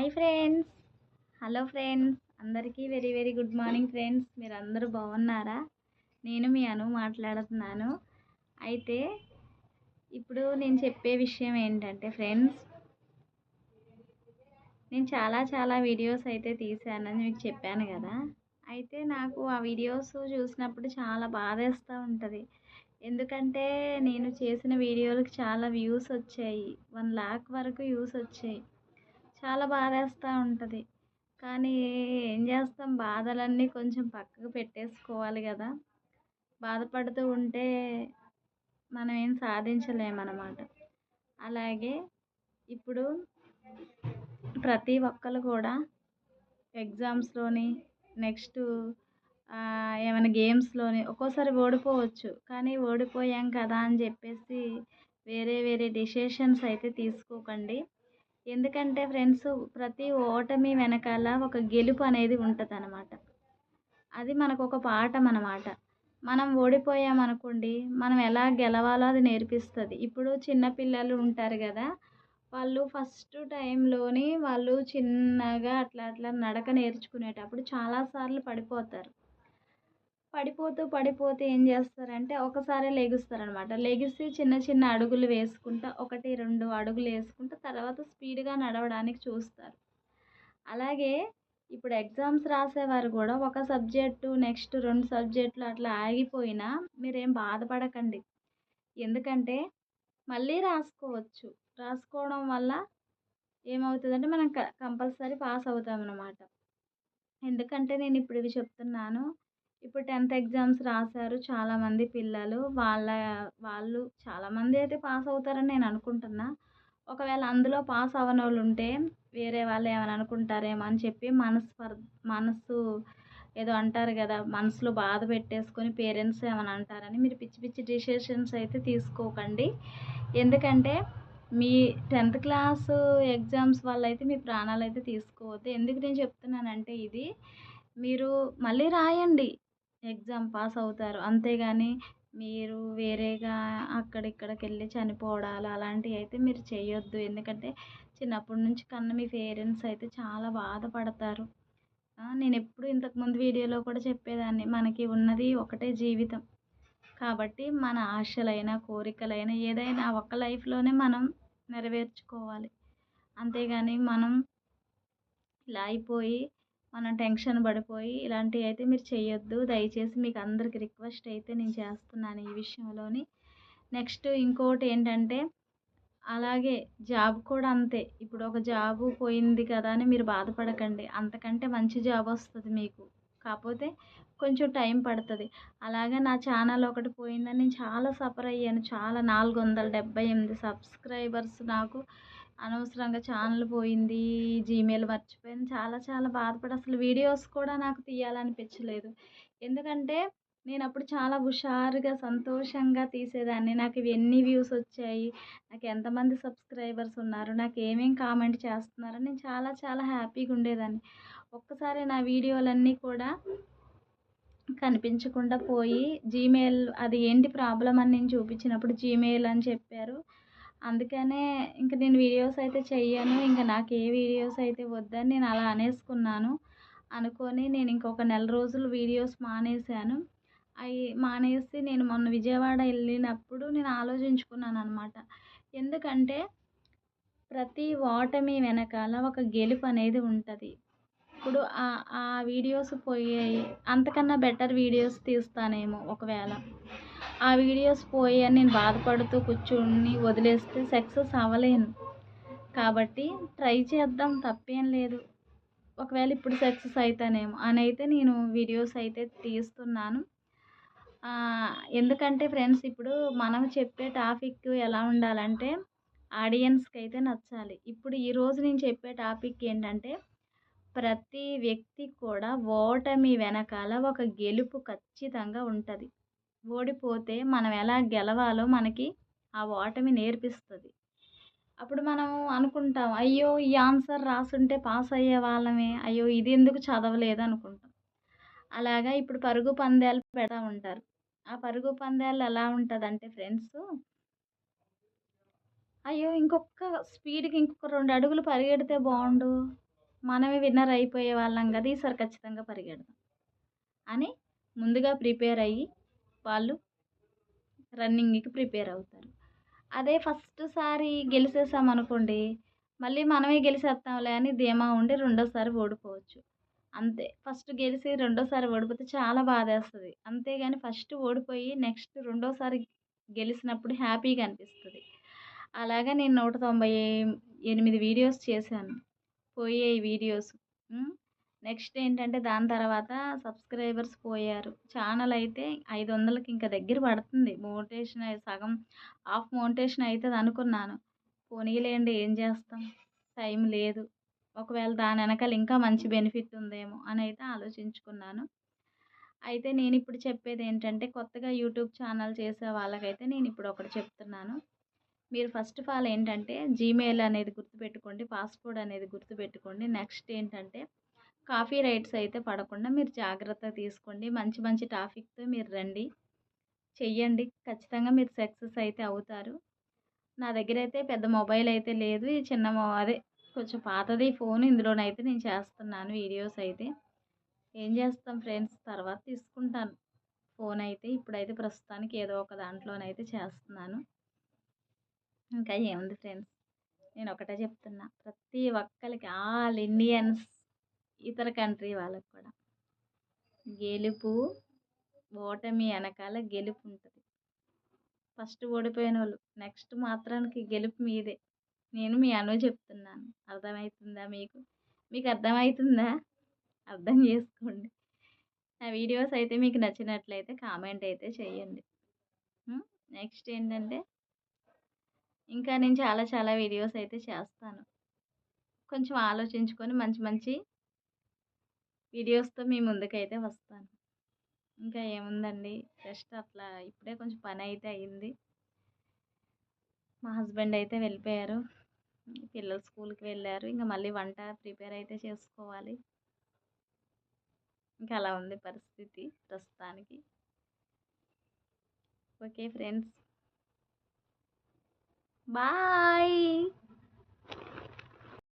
Hi friends. Hello friends. అందరికీ very very good morning friends. మీరు అందరూ బాగున్నారా? నేను మీ అను మాట్లాడుతున్నాను. అయితే ఇప్పుడు నేను చెప్పే విషయం ఏంటంటే ఫ్రెండ్స్ నేను చాలా చాలా వీడియోస్ అయితే తీశానని మీకు చెప్పాను కదా. అయితే నాకు ఆ వీడియోస్ చూసినప్పుడు చాలా బాధేస్తూ ఉంటుంది. ఎందుకంటే నేను చేసిన వీడియోలకు చాలా వ్యూస్ వచ్చాయి. వన్ లాక్ వరకు వ్యూస్ వచ్చాయి. చాలా బాధేస్తూ ఉంటుంది. కానీ ఏం చేస్తాం? బాధలన్నీ కొంచెం పక్కకు పెట్టేసుకోవాలి కదా. బాధపడుతూ ఉంటే మనం ఏం సాధించలేమన్నమాట. అలాగే ఇప్పుడు ప్రతి ఒక్కరు కూడా ఎగ్జామ్స్లోని నెక్స్ట్ ఏమైనా గేమ్స్లోని ఒక్కోసారి ఓడిపోవచ్చు. కానీ ఓడిపోయాం కదా అని చెప్పేసి వేరే వేరే డెసిషన్స్ అయితే తీసుకోకండి. ఎందుకంటే ఫ్రెండ్స్ ప్రతి ఓటమి వెనకాల ఒక గెలుపు అనేది ఉంటుంది అనమాట అది మనకు ఒక పాఠం అన్నమాట మనం ఓడిపోయామనుకోండి మనం ఎలా గెలవాలో అది నేర్పిస్తుంది. ఇప్పుడు చిన్నపిల్లలు ఉంటారు కదా వాళ్ళు ఫస్ట్ టైంలోని వాళ్ళు చిన్నగా అట్లా అట్లా నడక నేర్చుకునేటప్పుడు చాలాసార్లు పడిపోతారు. పడిపోతూ పడిపోతూ ఏం చేస్తారంటే ఒకసారి లెగుస్తారనమాట. లెగిసి చిన్న చిన్న అడుగులు వేసుకుంటా ఒకటి రెండు అడుగులు వేసుకుంటా తర్వాత స్పీడ్గా నడవడానికి చూస్తారు. అలాగే ఇప్పుడు ఎగ్జామ్స్ రాసేవారు కూడా ఒక సబ్జెక్టు నెక్స్ట్ రెండు సబ్జెక్టులు అట్లా ఆగిపోయినా మీరేం బాధపడకండి. ఎందుకంటే మళ్ళీ రాసుకోవచ్చు. రాసుకోవడం వల్ల ఏమవుతుందంటే మనం కంపల్సరీ పాస్ అవుతాం అన్నమాట ఎందుకంటే నేను ఇప్పుడు ఇవి చెప్తున్నాను. ఇప్పుడు టెన్త్ ఎగ్జామ్స్ రాశారు చాలామంది పిల్లలు. వాళ్ళ వాళ్ళు చాలామంది అయితే పాస్ అవుతారని నేను అనుకుంటున్నా. ఒకవేళ అందులో పాస్ అవ్వని వాళ్ళు ఉంటే వేరే వాళ్ళు ఏమైనా అనుకుంటారేమో అని చెప్పి మనసు మనసు ఏదో అంటారు కదా మనసులో బాధ పెట్టేసుకొని పేరెంట్స్ ఏమైనా అంటారని మీరు పిచ్చి పిచ్చి డిసిషన్స్ అయితే తీసుకోకండి. ఎందుకంటే మీ టెన్త్ క్లాస్ ఎగ్జామ్స్ వల్ల అయితే మీ ప్రాణాలు అయితే తీసుకోవద్దు. ఎందుకు నేను చెప్తున్నానంటే ఇది మీరు మళ్ళీ రాయండి. ఎగ్జామ్ పాస్ అవుతారు. అంతేగాని మీరు వేరేగా అక్కడిక్కడికి వెళ్ళి చనిపోవడాలు అలాంటివి అయితే మీరు చేయొద్దు. ఎందుకంటే చిన్నప్పటి నుంచి కన్నా మీ పేరెంట్స్ అయితే చాలా బాధపడతారు. నేను ఎప్పుడు ఇంతకుముందు వీడియోలో కూడా చెప్పేదాన్ని. మనకి ఉన్నది ఒకటే జీవితం. కాబట్టి మన ఆశలైన కోరికలైన ఏదైనా ఒక లైఫ్లోనే మనం నెరవేర్చుకోవాలి. అంతేగాని మనం ఇలా అయిపోయి మనం టెన్షన్ పడిపోయి ఇలాంటివి అయితే మీరు చేయొద్దు దయచేసి మీకు అందరికి రిక్వెస్ట్ అయితే నేను చేస్తున్నాను ఈ విషయంలోని. నెక్స్ట్ ఇంకోటి ఏంటంటే అలాగే జాబ్ కూడా అంతే. ఇప్పుడు ఒక జాబ్ పోయింది కదా అని మీరు బాధపడకండి. అంతకంటే మంచి జాబ్ వస్తుంది మీకు. కాకపోతే కొంచెం టైం పడుతుంది. అలాగే నా ఛానల్ ఒకటి పోయిందని నేను చాలా సఫర్ అయ్యాను. చాలా నాలుగు వందల డెబ్బై ఎనిమిది సబ్స్క్రైబర్స్ నాకు అనవసరంగా ఛానల్ పోయింది జీమెయిల్ మర్చిపోయాను చాలా చాలా బాధపడి అసలు వీడియోస్ కూడా నాకు తీయాలనిపించలేదు. ఎందుకంటే నేను అప్పుడు చాలా హుషారుగా సంతోషంగా తీసేదాన్ని. నాకు ఇవి ఎన్ని వ్యూస్ వచ్చాయి నాకు ఎంతమంది సబ్స్క్రైబర్స్ ఉన్నారు నాకు ఏమేమి కామెంట్ చేస్తున్నారు నేను చాలా చాలా హ్యాపీగా ఉండేదాన్ని. ఒక్కసారి నా వీడియోలన్నీ కూడా కనిపించకుండా పోయి జీమెయిల్ అది ఏంటి ప్రాబ్లం అని నేను చూపించినప్పుడు జీమెయిల్ అని చెప్పారు. అందుకనే ఇంక నేను వీడియోస్ అయితే చెయ్యను ఇంక నాకు ఏ వీడియోస్ అయితే వద్దని నేను అలా అనేసుకున్నాను. అనుకొని నేను ఇంకొక నెల రోజులు వీడియోస్ మానేశాను. అవి మానేసి నేను మొన్న విజయవాడ వెళ్ళినప్పుడు నేను ఆలోచించుకున్నాను అనమాట ఎందుకంటే ప్రతి ఓటమి వెనకాల ఒక గెలుపు అనేది ఉంటుంది. ఇప్పుడు ఆ వీడియోస్ పోయాయి అంతకన్నా బెటర్ వీడియోస్ తీస్తానేమో ఒకవేళ. ఆ వీడియోస్ పోయి అని నేను బాధపడుతూ కూర్చుని వదిలేస్తే సక్సెస్ అవ్వలేను. కాబట్టి ట్రై చేద్దాం తప్పేం లేదు. ఒకవేళ ఇప్పుడు సక్సెస్ అవుతానేమో అని అయితే నేను వీడియోస్ అయితే తీస్తున్నాను. ఎందుకంటే ఫ్రెండ్స్ ఇప్పుడు మనం చెప్పే టాపిక్ ఎలా ఉండాలంటే ఆడియన్స్కి అయితే నచ్చాలి. ఇప్పుడు ఈరోజు నేను చెప్పే టాపిక్ ఏంటంటే ప్రతి వ్యక్తి కూడా ఓటమి వెనకాల ఒక గెలుపు ఖచ్చితంగా ఉంటుంది. ఓడిపోతే మనం ఎలా గెలవాలో మనకి ఆ ఓటమి నేర్పిస్తుంది. అప్పుడు మనం అనుకుంటాం అయ్యో ఈ ఆన్సర్ రాసుంటే పాస్ అయ్యే వాళ్ళమే అయ్యో ఇది ఎందుకు చదవలేదు అనుకుంటాం. అలాగా ఇప్పుడు పరుగు పందాలు పెడతా ఉంటారు. ఆ పరుగు పందాలు ఎలా ఉంటుందంటే ఫ్రెండ్స్ అయ్యో ఇంకొక స్పీడ్కి ఇంకొక రెండు అడుగులు పరిగెడితే బాగుండు మనమే విన్నర్ అయిపోయే వాళ్ళం కదా ఈసారి ఖచ్చితంగా పరిగెడదాం అని ముందుగా ప్రిపేర్ అయ్యి వాళ్ళు రన్నింగ్కి ప్రిపేర్ అవుతారు. అదే ఫస్ట్ సారి గెలిచేసాం అనుకోండి మళ్ళీ మనమే గెలిచేస్తాంలే అని ధీమా ఉండి రెండోసారి ఓడిపోవచ్చు. అంతే ఫస్ట్ గెలిచి రెండోసారి ఓడిపోతే చాలా బాధేస్తుంది. అంతేగాని ఫస్ట్ ఓడిపోయి నెక్స్ట్ రెండోసారి గెలిచినప్పుడు హ్యాపీగా అనిపిస్తుంది. అలాగే నేను నూట తొంభై ఎనిమిది వీడియోస్ చేశాను. పోయే వీడియోస్ నెక్స్ట్ ఏంటంటే దాని తర్వాత సబ్స్క్రైబర్స్ పోయారు. ఛానల్ అయితే ఐదు వందలకి ఇంకా దగ్గర పడుతుంది. మోటేషన్ సగం హాఫ్ మోటేషన్ అవుతుంది అనుకున్నాను. పోనీలేండి ఏం చేస్తాం? టైం లేదు. ఒకవేళ దాని వెనకాల ఇంకా మంచి బెనిఫిట్ ఉందేమో అని అయితే ఆలోచించుకున్నాను. అయితే నేను ఇప్పుడు చెప్పేది ఏంటంటే కొత్తగా యూట్యూబ్ ఛానల్ చేసే వాళ్ళకైతే నేను ఇప్పుడు ఒకటి చెప్తున్నాను. మీరు ఫస్ట్ ఆఫ్ ఆల్ ఏంటంటే జీమెయిల్ అనేది గుర్తుపెట్టుకోండి పాస్వర్డ్ అనేది గుర్తుపెట్టుకోండి. నెక్స్ట్ ఏంటంటే కాఫీ రైట్స్ అయితే పడకుండా మీరు జాగ్రత్త తీసుకోండి. మంచి మంచి టాపిక్తో మీరు రండి. చెయ్యండి. ఖచ్చితంగా మీరు సక్సెస్ అయితే అవుతారు. నా దగ్గర అయితే పెద్ద మొబైల్ అయితే లేదు. ఈ చిన్న అదే కొంచెం పాతది ఫోన్. ఇందులోనైతే నేను చేస్తున్నాను వీడియోస్ అయితే. ఏం చేస్తాం ఫ్రెండ్స్? తర్వాత తీసుకుంటాను. ఫోన్ అయితే ఇప్పుడైతే ప్రస్తుతానికి ఏదో ఒక దాంట్లోనైతే చేస్తున్నాను. ఇంకా ఏముంది ఫ్రెండ్స్? నేను ఒకటే చెప్తున్నా. ప్రతి ఒక్కరికి ఆల్ ఇండియన్స్ ఇతర కంట్రీ వాళ్ళకి కూడా. గెలుపు ఓటమి వెనకాల గెలుపు ఉంటుంది. ఫస్ట్ ఓడిపోయిన వాళ్ళు నెక్స్ట్ మాత్రానికి గెలుపు మీదే. నేను మీ అను చెప్తున్నాను. అర్థమవుతుందా మీకు? మీకు అర్థమవుతుందా అర్థం చేసుకోండి. నా వీడియోస్ అయితే మీకు నచ్చినట్లయితే కామెంట్ అయితే చేయండి. నెక్స్ట్ ఏంటంటే ఇంకా నేను చాలా చాలా వీడియోస్ అయితే చేస్తాను. కొంచెం ఆలోచించుకొని మంచి మంచి వీడియోస్తో మీ ముందుకైతే వస్తాను. ఇంకా ఏముందండి? జస్ట్ అట్లా ఇప్పుడే కొంచెం పని అయితే అయింది. మా హస్బెండ్ అయితే వెళ్ళిపోయారు. పిల్లలు స్కూల్కి వెళ్ళారు. ఇంకా మళ్ళీ వంట ప్రిపేర్ అయితే చేసుకోవాలి. ఇంకా అలా ఉంది పరిస్థితి ప్రస్తుతానికి. Okay friends. బాయ్!